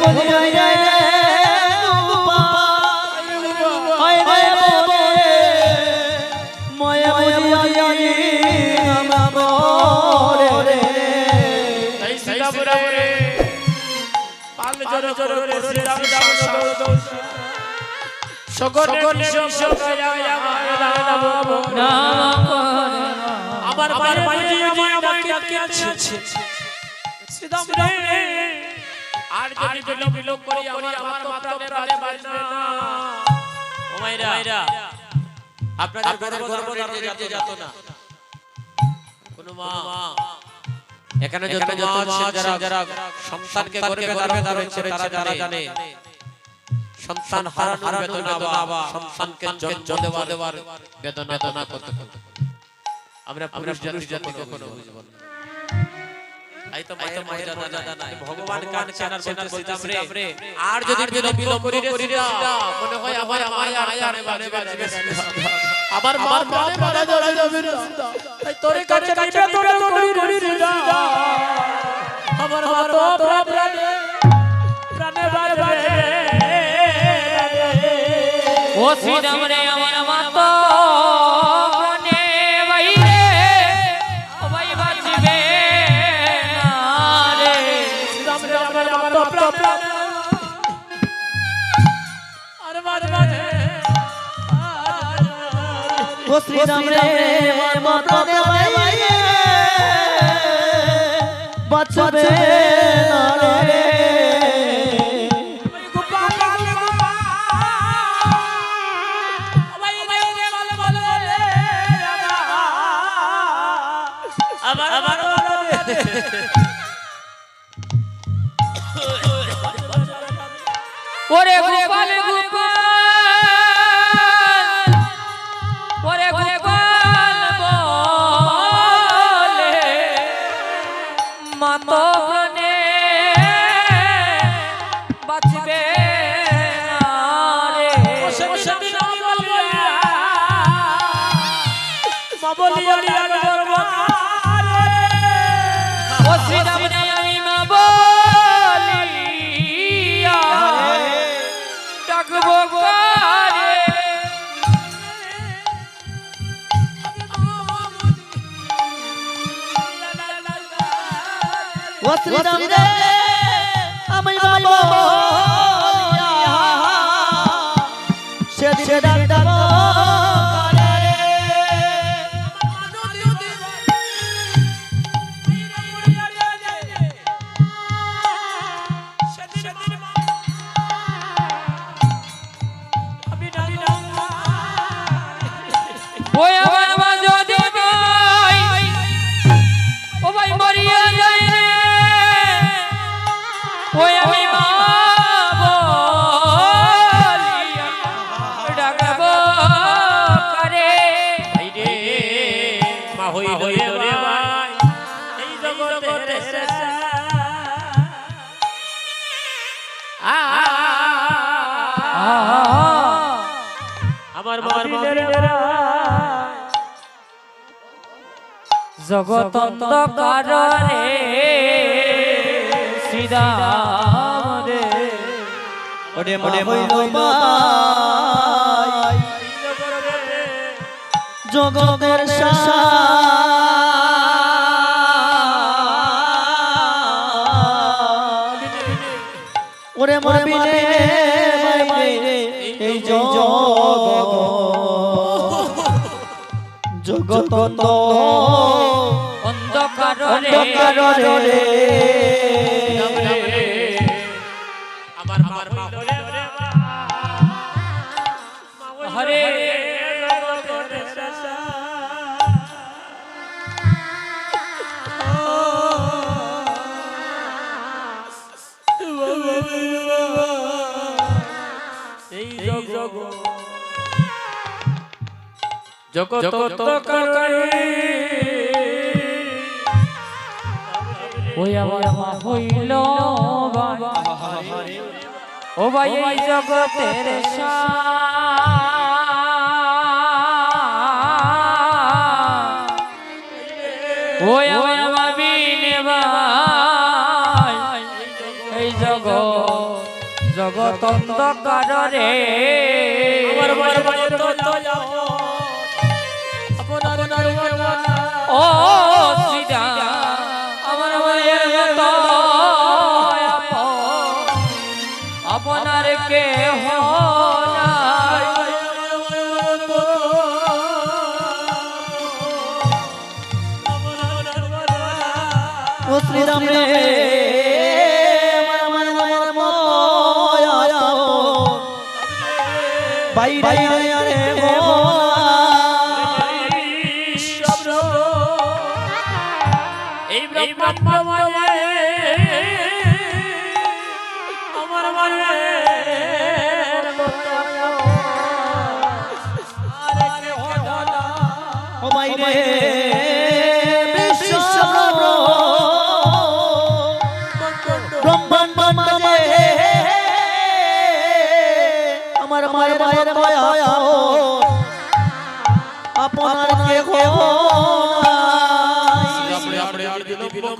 বলি রে রে গোপাল ওই রে বলে ময়ে বুঝি আমরে রে এই সীতাপুরে পাল জোর জোর করে শ্রীরাম রাম সকলে আমার মায়ের মাঝে আমায় আমাকে ডাকিয়াছে শ্রীরাম রে আর যদি বিলম্ব বিলম্ব করি আমার আমার মাতা প্রাণে বাঁচবে না। ও মায়েরা আপনাদের গর্ব ধারণে যেতে যেত না। কোন মা। এখানে যত মা আছে যারা সন্তানকে গর্ভে ধারণ করেছে তারা যারা জানে। সন্তান হারানোর বেদনা বা সন্তানকে জন্ম দেওয়ার দেওয়ার বেদনা বেদনা কত। আমরা পুরুষ জাতি কখনো বুঝব না। ভগবান আর যদি বিলম্ব করি মনে হয় ধরে যাবে তাই তোরে কাছে কাছে তোরে করি আমার প্রাণে প্রাণে ও শ্রীরাম রে শ্রীরাম রে মাতা বাঁচবে না রে ওরে গোপাল গোপাল ওরে ও শ্রীরাম রে আমি বাবা সে ওই আমি মা বলিয়া ডাকবো কারে মা ওরে মনে জগতের ওরে মনে এই জগত অন্ধকার অন্ধকার রে। জগৎ তকারে ওই আমার মা হইল বাবা। ও ভাই এই জগতের ওই আমার বিনে ভাই। এই জগৎ জগত অন্ধকারে। আমার মায়ের মায়ের ও শ্রীরাম আমার মায়ের মতো আপন, আপনার কে শ্রীরাম রে বাইরে আরে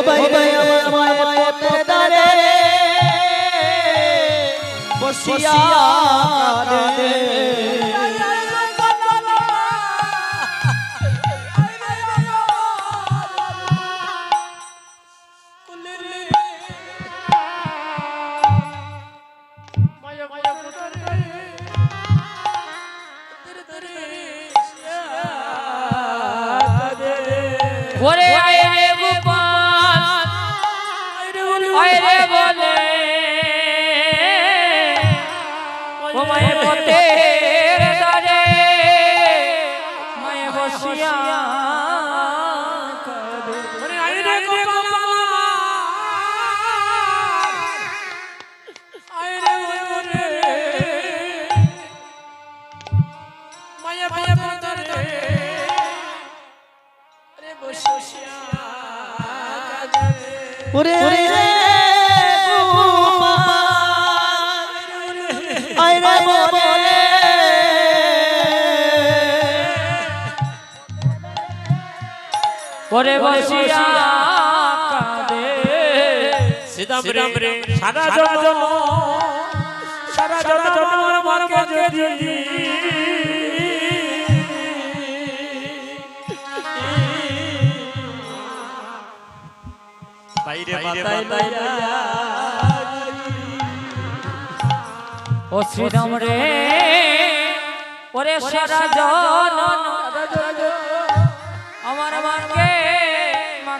ও বাইরে আমার পথে বসিয়া ওরে বসিয়া কাঁদে। শ্রীরাম রে সারা জন্ম সারা জন্ম মাকে যদি বাইরে মাতায় লাইয়া ও শ্রীরাম রে ওরে সারা জন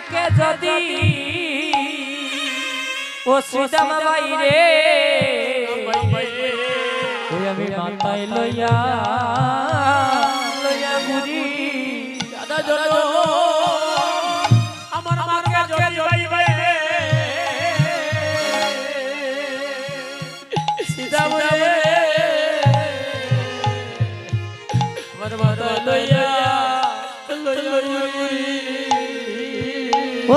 মাকে যদি ও শ্রীরাম বাইরে ওই আমি মাথায় লইয়া লইয়া ঘুরি আমার ও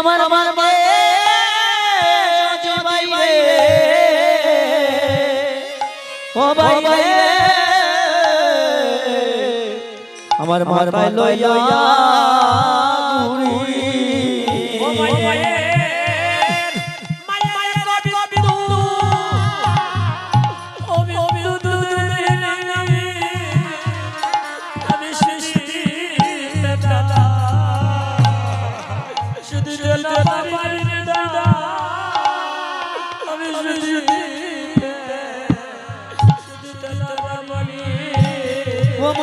আমার আমার আমার মাথায় লইয়া ঘুরি।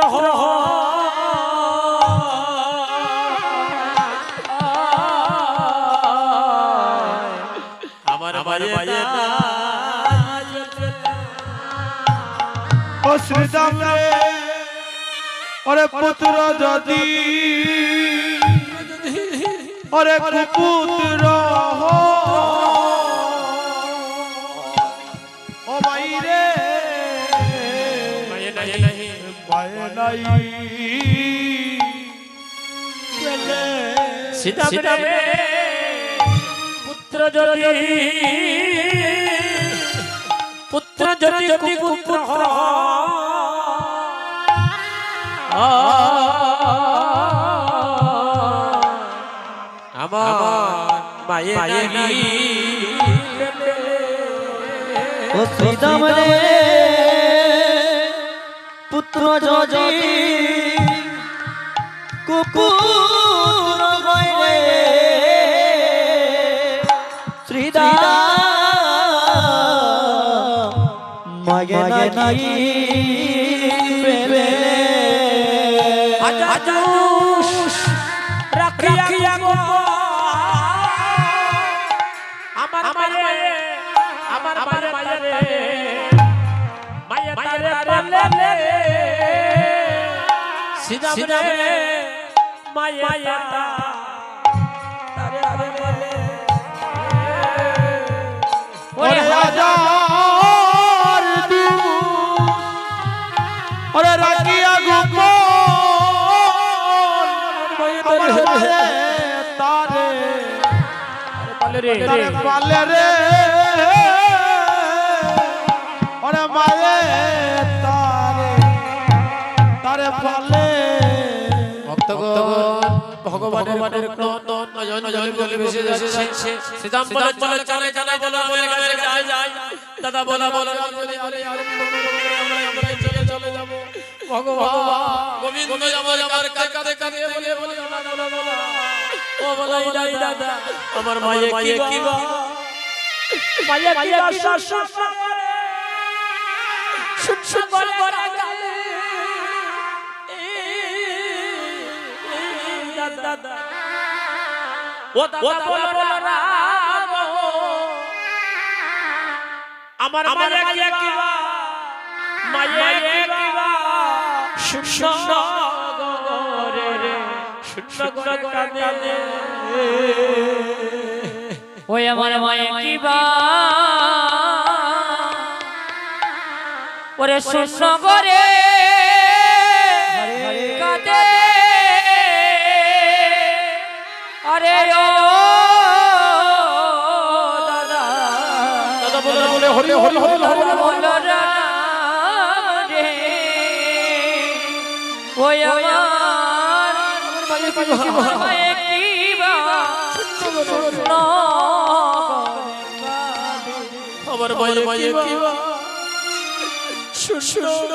কুপুত্র আমার মায়ে না ও শ্রীদাম রে। ওরে পুত্র যদি। ওরে কুপুত্র ও ভাই রে মায়ে নাই নাই পায়ে নাই পেলে সীতা সীতাবে পুত্র যদি পুত্র যদি কুপুত্র আমার মায়ে নাই ও শ্রীদাম রে পুত্র যদি কুকুর হয় রে শ্রীদাম মাগে নাই পেলে আজাদুস রাখিয়া গো আমার মায়ে আমার আমার সিধা রে মায়ে তারে পালে ওরে হাজার ওরে রাখিয়া গোপন আমার তারে পালে রে। তারে পালে রে। ভগবানের নন্দন নয়ন নয়ন জলে ভেসে যাচ্ছে শ্রীরাম বলে চলে চলে চলে বলে বলে গাছে যায় দাদা বলা বলা আমরা আমরা চলে চলে যাব ভগবান গোবিন্দ আমার আমার কাঁদতে কাঁদতে বলে বলে বলা বলা বলা ও বলা এই দাদা আমার মায়ে কি কি মায়ে মায়ে কি শাসন শুন শুন বলে বলে ও দাদা বলো বলো রাম। আমার আমার কি কিবা মায়ে কিবা। শূন্য গরে রে শূন্য গরে কাঁদে। ওই আমার মায়ে কিবা। ওরে শূন্য করে আরে ও দাদা। দাদা বলে বলে হরি হরি হরি হরি বলো রে। ওই আমার আমার মায়ে কিবা আমার মায়ে মায়ে কিবা শূন্য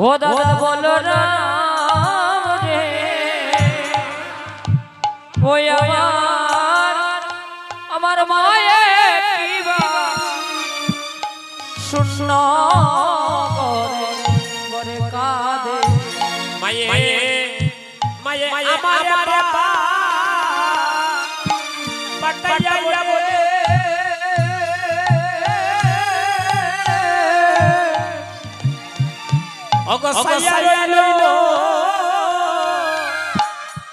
ও দাদা বলো না রে। ওই আমার আমার মায়ে কিবা শূন্য করে করে কাঁদে। মায়ে মায়ে আমার পাটাইয়া অগসাইয়া রইল।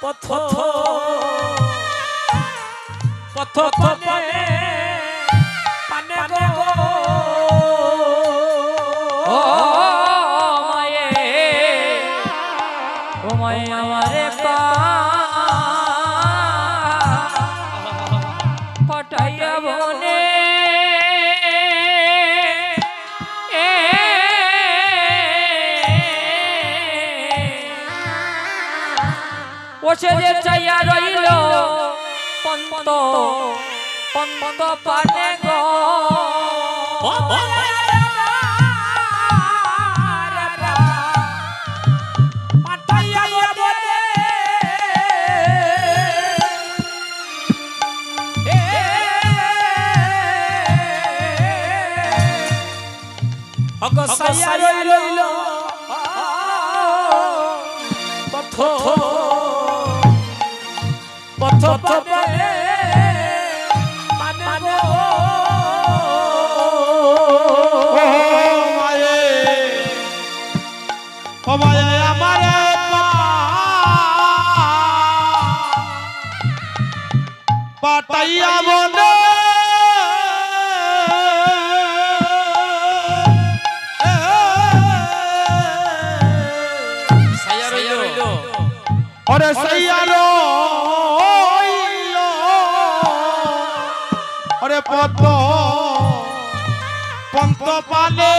পথ পথ পানে ওসে যে চাইয়া রইল। পন্ত পন্ত পানে গো। অগসাইয়া রইল। পথ মায়ে। পদ্ম পন্ত পালে